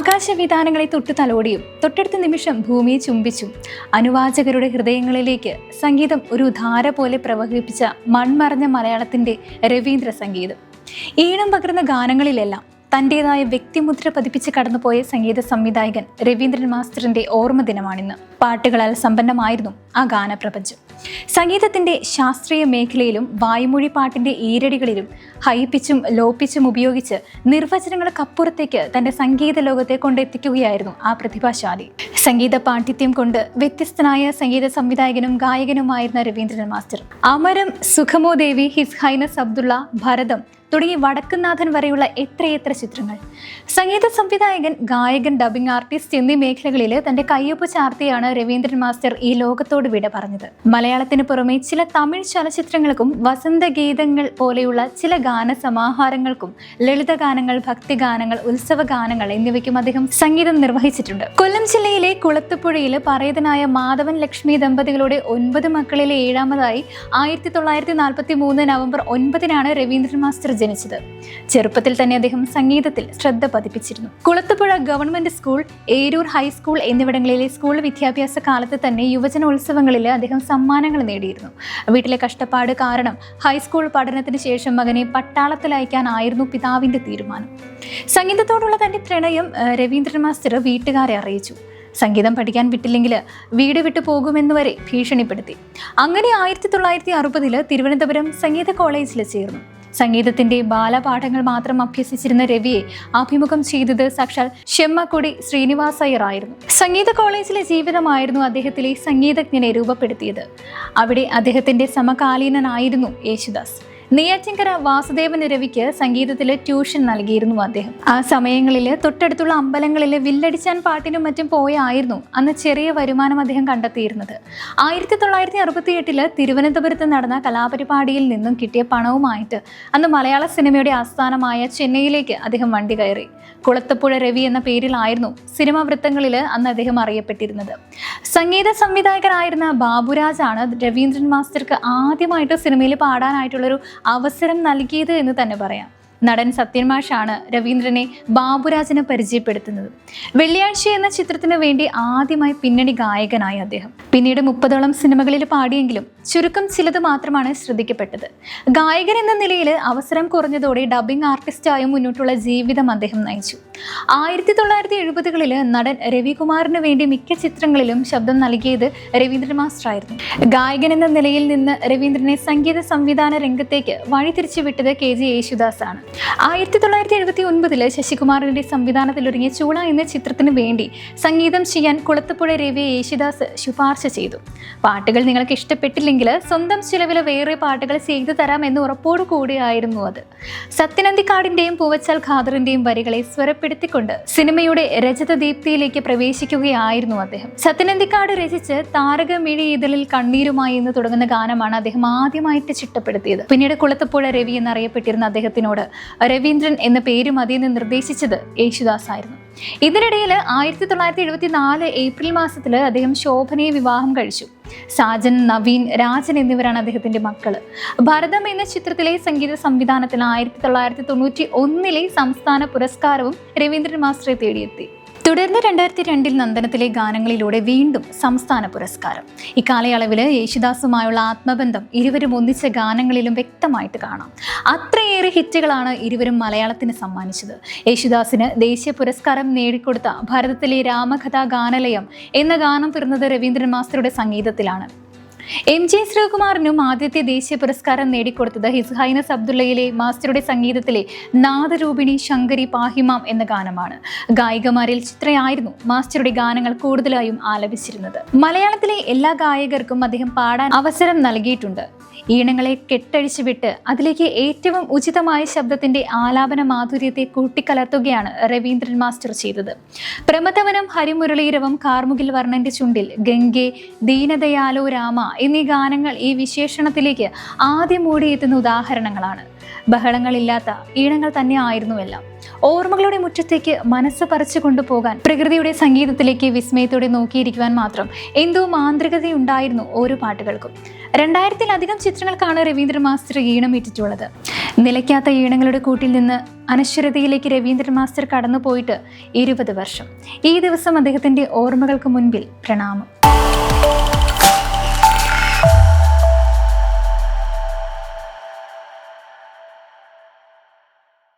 ആകാശവിധാനങ്ങളെ തൊട്ടു തലോടിയും തൊട്ടടുത്ത നിമിഷം ഭൂമിയെ ചുംബിച്ചും അനുവാചകരുടെ ഹൃദയങ്ങളിലേക്ക് സംഗീതം ഒരു ധാര പോലെ പ്രവഹിപ്പിച്ച മൺമറഞ്ഞ മലയാളത്തിന്റെ രവീന്ദ്ര സംഗീതം ഈണം പകർന്ന ഗാനങ്ങളിലെല്ലാം തന്റെതായ വ്യക്തിമുദ്ര പതിപ്പിച്ച് കടന്നുപോയ സംഗീത സംവിധായകൻ രവീന്ദ്രൻ മാസ്റ്ററിന്റെ ഓർമ്മ ദിനമാണിന്ന്. പാട്ടുകളാൽ സമ്പന്നമായിരുന്നു ആ ഗാനപ്രപഞ്ചം. സംഗീതത്തിന്റെ ശാസ്ത്രീയ മേഖലയിലും വായ്മൊഴി പാട്ടിന്റെ ഈരടികളിലും ഹൈപ്പിച്ചും ലോപ്പിച്ചും ഉപയോഗിച്ച് നിർവചനങ്ങൾക്കപ്പുറത്തേക്ക് തന്റെ സംഗീത ലോകത്തെ കൊണ്ടെത്തിക്കുകയായിരുന്നു ആ പ്രതിഭാശാലി. സംഗീത പാണ്ഡിത്യം കൊണ്ട് വ്യത്യസ്തനായ സംഗീത സംവിധായകനും ഗായകനുമായിരുന്ന Raveendran master. Amaram Sukhamo Devi his highness Abdullah Bharatham തുടങ്ങി വടക്കുന്നാഥൻ വരെയുള്ള എത്രയെത്ര ചിത്രങ്ങൾ. സംഗീത സംവിധായകൻ ഗായകൻ ഡബിംഗ് ആർട്ടിസ്റ്റ് എന്നീ മേഖലകളിൽ തന്റെ കയ്യൊപ്പ് ചാർത്തിയാണ് രവീന്ദ്രൻ മാസ്റ്റർ ഈ ലോകത്തോട് വിട പറഞ്ഞത്. മലയാളത്തിന് പുറമെ ചില തമിഴ് ചലച്ചിത്രങ്ങൾക്കും വസന്തഗീതങ്ങൾ പോലെയുള്ള ചില ഗാനസമാഹാരങ്ങൾക്കും ലളിതഗാനങ്ങൾ ഭക്തിഗാനങ്ങൾ ഉത്സവ ഗാനങ്ങൾ എന്നിവയ്ക്കും അദ്ദേഹം സംഗീതം നിർവഹിച്ചിട്ടുണ്ട്. കൊല്ലം ജില്ലയിലെ കുളത്തുപുഴയിൽ പറയതനായ മാധവൻ ലക്ഷ്മി ദമ്പതികളുടെ ഒൻപത് മക്കളിലെ ഏഴാമതായി ആയിരത്തി തൊള്ളായിരത്തി നാൽപ്പത്തി മൂന്ന് നവംബർ ഒൻപതിനാണ് രവീന്ദ്രൻ മാസ്റ്റർ ജനിച്ചത്. ചെറുപ്പത്തിൽ തന്നെ അദ്ദേഹം സംഗീതത്തിൽ ശ്രദ്ധ പതിപ്പിച്ചിരുന്നു. Kulathupuzha government school Eroor high school എന്നിവിടങ്ങളിലെ സ്കൂൾ വിദ്യാഭ്യാസ കാലത്ത് തന്നെ യുവജനോത്സവങ്ങളിൽ അദ്ദേഹം സമ്മാനങ്ങൾ നേടിയിരുന്നു. വീട്ടിലെ കഷ്ടപ്പാട് കാരണം ഹൈസ്കൂൾ പഠനത്തിന് ശേഷം മകനെ പട്ടാളത്തിൽ അയക്കാനായിരുന്നു പിതാവിന്റെ തീരുമാനം. സംഗീതത്തോടുള്ള തന്റെ പ്രണയം രവീന്ദ്രൻ മാസ്റ്റർ വീട്ടുകാരെ അറിയിച്ചു. സംഗീതം പഠിക്കാൻ വിട്ടില്ലെങ്കിൽ വീട് വിട്ടു പോകുമെന്ന് വരെ ഭീഷണിപ്പെടുത്തി. അങ്ങനെ ആയിരത്തി തൊള്ളായിരത്തി അറുപതിൽ തിരുവനന്തപുരം സംഗീത കോളേജിൽ ചേർന്നു. സംഗീതത്തിന്റെ ബാലപാഠങ്ങൾ മാത്രം അഭ്യസിച്ചിരുന്ന രവിയെ അഭിമുഖം ചെയ്തത് സാക്ഷാൽ ഷെമ്മക്കൊടി ശ്രീനിവാസയ്യർ ആയിരുന്നു സംഗീത കോളേജിലെ ജീവിതമായിരുന്നു അദ്ദേഹത്തിലെ സംഗീതജ്ഞനെ രൂപപ്പെടുത്തിയത്. അവിടെ അദ്ദേഹത്തിന്റെ സമകാലീനനായിരുന്നു യേശുദാസ്. നെയ്യാറ്റിൻകര വാസുദേവൻ രവിക്ക് സംഗീതത്തിലെ ട്യൂഷൻ നൽകിയിരുന്നു അദ്ദേഹം. ആ സമയങ്ങളിൽ തൊട്ടടുത്തുള്ള അമ്പലങ്ങളിൽ വില്ലടിച്ചാൻ പാട്ടിനും മറ്റും പോയായിരുന്നു അന്ന് ചെറിയ വരുമാനം അദ്ദേഹം കണ്ടെത്തിയിരുന്നത്. ആയിരത്തി തൊള്ളായിരത്തി അറുപത്തി എട്ടിൽ തിരുവനന്തപുരത്ത് നടന്ന കലാപരിപാടിയിൽ നിന്നും കിട്ടിയ പണവുമായിട്ട് അന്ന് മലയാള സിനിമയുടെ ആസ്ഥാനമായ ചെന്നൈയിലേക്ക് അദ്ദേഹം വണ്ടി കയറി. കുളത്തപ്പുഴ രവി എന്ന പേരിലായിരുന്നു സിനിമാ വൃത്തങ്ങളിൽ അന്ന് അദ്ദേഹം അറിയപ്പെട്ടിരുന്നത്. സംഗീത സംവിധായകനായിരുന്ന ബാബുരാജാണ് രവീന്ദ്രൻ മാസ്റ്റർക്ക് ആദ്യമായിട്ട് സിനിമയിൽ പാടാനായിട്ടുള്ളൊരു അവസരം നൽകിയത് എന്ന് തന്നെ പറയാം. നടൻ സത്യൻ മാഷാണ് രവീന്ദ്രനെ ബാബുരാജിനെ പരിചയപ്പെടുത്തുന്നത്. വെള്ളിയാഴ്ച എന്ന ചിത്രത്തിന് വേണ്ടി ആദ്യമായി പിന്നണി ഗായകനായി അദ്ദേഹം. പിന്നീട് മുപ്പതോളം സിനിമകളിൽ പാടിയെങ്കിലും ചുരുക്കം ചിലത് മാത്രമാണ് ശ്രദ്ധിക്കപ്പെട്ടത്. ഗായകൻ എന്ന നിലയിൽ അവസരം കുറഞ്ഞതോടെ ഡബിംഗ് ആർട്ടിസ്റ്റായും മുന്നോട്ടുള്ള ജീവിതം അദ്ദേഹം നയിച്ചു. ആയിരത്തി തൊള്ളായിരത്തി എഴുപതുകളിൽ നടൻ രവികുമാറിന് വേണ്ടി മിക്ക ചിത്രങ്ങളിലും ശബ്ദം നൽകിയത് രവീന്ദ്രൻ മാസ്റ്റർ ആയിരുന്നു ഗായകൻ എന്ന നിലയിൽ നിന്ന് രവീന്ദ്രനെ സംഗീത സംവിധാന രംഗത്തേക്ക് വഴിതിരിച്ചു വിട്ടത് കെ ജി യേശുദാസ് ആണ് ആയിരത്തി തൊള്ളായിരത്തി എഴുപത്തി ഒൻപതിൽ ശശികുമാറിന്റെ സംവിധാനത്തിൽ ഒരുങ്ങിയ ചൂള എന്ന ചിത്രത്തിന് വേണ്ടി സംഗീതം ചെയ്യാൻ കുളത്തുപുഴ രവിയെ യേശുദാസ് ശുപാർശ ചെയ്തു. പാട്ടുകൾ നിങ്ങൾക്ക് ഇഷ്ടപ്പെട്ടില്ലെങ്കിൽ സ്വന്തം ചിലവിൽ വേറെ പാട്ടുകൾ ചെയ്തു തരാം എന്ന് ഉറപ്പോടു കൂടിയായിരുന്നു അത്. സത്യനന്ദിക്കാടിന്റെയും പൂവച്ചാൽ ഖാദറിന്റെയും വരികളെ സ്വരപ്പെടുത്തിക്കൊണ്ട് സിനിമയുടെ രജത ദീപ്തിയിലേക്ക് പ്രവേശിക്കുകയായിരുന്നു അദ്ദേഹം. സത്യനന്ദിക്കാട് രചിച്ച് താരകമിഴി ഇതളിൽ കണ്ണീരുമായി എന്ന് തുടങ്ങുന്ന ഗാനമാണ് അദ്ദേഹം ആദ്യമായിട്ട് ചിട്ടപ്പെടുത്തിയത്. പിന്നീട് കുളത്തപ്പുഴ രവി എന്നറിയപ്പെട്ടിരുന്ന അദ്ദേഹത്തിനോട് രവീന്ദ്രൻ എന്ന പേര് മതിയെന്ന് നിർദ്ദേശിച്ചത് യേശുദാസ് ആയിരുന്നു ഇതിനിടയിൽ ആയിരത്തി തൊള്ളായിരത്തി എഴുപത്തി നാല് ഏപ്രിൽ മാസത്തിൽ അദ്ദേഹം ശോഭനയെ വിവാഹം കഴിച്ചു. സാജൻ നവീൻ രാജൻ എന്നിവരാണ് അദ്ദേഹത്തിന്റെ മക്കൾ ഭരതം എന്ന ചിത്രത്തിലെ സംഗീത സംവിധാനത്തിന് ആയിരത്തി തൊള്ളായിരത്തി തൊണ്ണൂറ്റി ഒന്നിലെ സംസ്ഥാന പുരസ്കാരവും രവീന്ദ്രൻ മാസ്റ്ററെ തേടിയെത്തി. തുടർന്ന് രണ്ടായിരത്തി രണ്ടിൽ നന്ദനത്തിലെ ഗാനങ്ങളിലൂടെ വീണ്ടും സംസ്ഥാന പുരസ്കാരം. ഇക്കാലയളവിൽ യേശുദാസുമായുള്ള ആത്മബന്ധം ഇരുവരും ഒന്നിച്ച ഗാനങ്ങളിലും വ്യക്തമായിട്ട് കാണാം. അത്രയേറെ ഹിറ്റുകളാണ് ഇരുവരും മലയാളത്തിന് സമ്മാനിച്ചത്. യേശുദാസിന് ദേശീയ പുരസ്കാരം നേടിക്കൊടുത്ത ഭാരതത്തിലെ രാമകഥാ ഗാനലയം എന്ന ഗാനം പിറന്നത് രവീന്ദ്രൻ മാസ്റ്ററുടെ സംഗീതത്തിലാണ്. എം ജെ ശ്രീകുമാറിനും ആദ്യത്തെ ദേശീയ പുരസ്കാരം നേടിക്കൊടുത്തത് ഹിസ് ഹൈനസ് അബ്ദുള്ളയിലെ മാസ്റ്ററുടെ സംഗീതത്തിലെ നാദരൂപിണി ശങ്കരി പാഹിമാം എന്ന ഗാനമാണ്. ഗായികമാരിൽ ചിത്രയായിരുന്നു മാസ്റ്ററുടെ ഗാനങ്ങൾ കൂടുതലായും ആലപിച്ചിരുന്നത്. മലയാളത്തിലെ എല്ലാ ഗായകർക്കും അദ്ദേഹം പാടാൻ അവസരം നൽകിയിട്ടുണ്ട്. ഈണങ്ങളെ കെട്ടഴിച്ചു വിട്ട് അതിലേക്ക് ഏറ്റവും ഉചിതമായ ശബ്ദത്തിന്റെ ആലാപന മാധുര്യത്തെ കൂട്ടിക്കലർത്തുകയാണ് രവീന്ദ്രൻ മാസ്റ്റർ ചെയ്തത്. പ്രമഥവനം ഹരിമുരളീരവം കാർമുകിൽ വർണന്റെ ചുണ്ടിൽ ഗംഗെ ദീനദയാലോ രാമ എന്നീ ഗാനങ്ങൾ ഈ വിശേഷണത്തിലേക്ക് ആദ്യം ഓടിയെത്തുന്ന ഉദാഹരണങ്ങളാണ്. ബഹളങ്ങളില്ലാത്ത ഈണങ്ങൾ തന്നെ ആയിരുന്നു എല്ലാം ഓർമ്മകളുടെ മുറ്റത്തേക്ക് മനസ്സ് പറിച്ചു കൊണ്ടുപോകാൻ പ്രകൃതിയുടെ സംഗീതത്തിലേക്ക് വിസ്മയത്തോടെ നോക്കിയിരിക്കുവാൻ മാത്രം എന്തോ മാന്ത്രികതയുണ്ടായിരുന്നു ഓരോ പാട്ടുകൾക്കും. രണ്ടായിരത്തിലധികം ചിത്രങ്ങൾക്കാണ് രവീന്ദ്ര മാസ്റ്റർ ഈണം ഇട്ടിട്ടുള്ളത്. നിലയ്ക്കാത്ത ഈണങ്ങളുടെ കൂട്ടിൽ നിന്ന് അനശ്വരതയിലേക്ക് രവീന്ദ്രൻ മാസ്റ്റർ കടന്നുപോയിട്ട് ഇരുപത് വർഷം. ഈ ദിവസം അദ്ദേഹത്തിന്റെ ഓർമ്മകൾക്ക് മുൻപിൽ പ്രണാമം.